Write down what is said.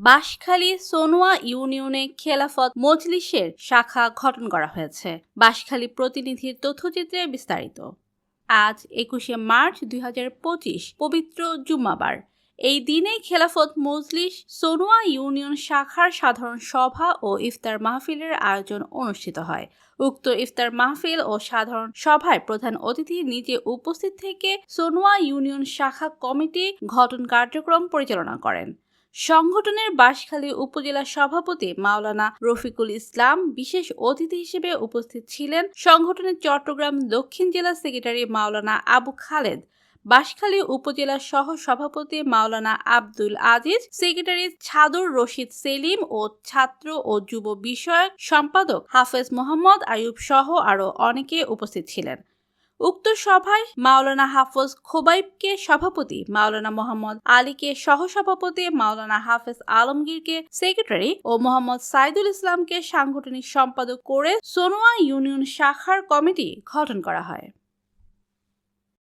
বাঁশখালী সোনোয়া ইউনিয়নে খেলাফত মজলিসের শাখা গঠন করা হয়েছে। বাঁশখালী প্রতিনিধির তথ্যচিত্রে বিস্তারিত। আজ একুশে মার্চ দুই হাজার পঁচিশ, পবিত্র জুম্মাবার। এই দিনে খেলাফত মজলিস, সোনোয়া ইউনিয়ন শাখার সাধারণ সভা ও ইফতার মাহফিলের আয়োজন অনুষ্ঠিত হয়। উক্ত ইফতার মাহফিল ও সাধারণ সভায় প্রধান অতিথি নিজে উপস্থিত থেকে সোনোয়া ইউনিয়ন শাখা কমিটি গঠন কার্যক্রম পরিচালনা করেন। সংগঠনের বাঁশখালী উপজেলা সভাপতি মাওলানা রফিকুল ইসলাম বিশেষ অতিথি হিসেবে উপস্থিত ছিলেন সংগঠনের চট্টগ্রাম দক্ষিণ জেলা সেক্রেটারি মাওলানা আবু খালেদ, বাঁশখালী উপজেলা সহ সভাপতি মাওলানা আব্দুল আজিজ, সেক্রেটারি ছাদুর রশিদ সেলিম ও ছাত্র ও যুব বিষয়ক সম্পাদক হাফেজ মোহাম্মদ আয়ুব সহ আরও অনেকে উপস্থিত ছিলেন। উক্ত সভায় মাওলানা হাফজ খোবাইবকে সভাপতি মাওলানা মোহাম্মদ আলীকে সহসভাপতি মাওলানা হাফেজ আলমগীরকে সেক্রেটারি ও মোহাম্মদ সাইদুল ইসলামকে সাংগঠনিক সম্পাদক করে সোনোয়া ইউনিয়ন শাখার কমিটি গঠন করা হয়।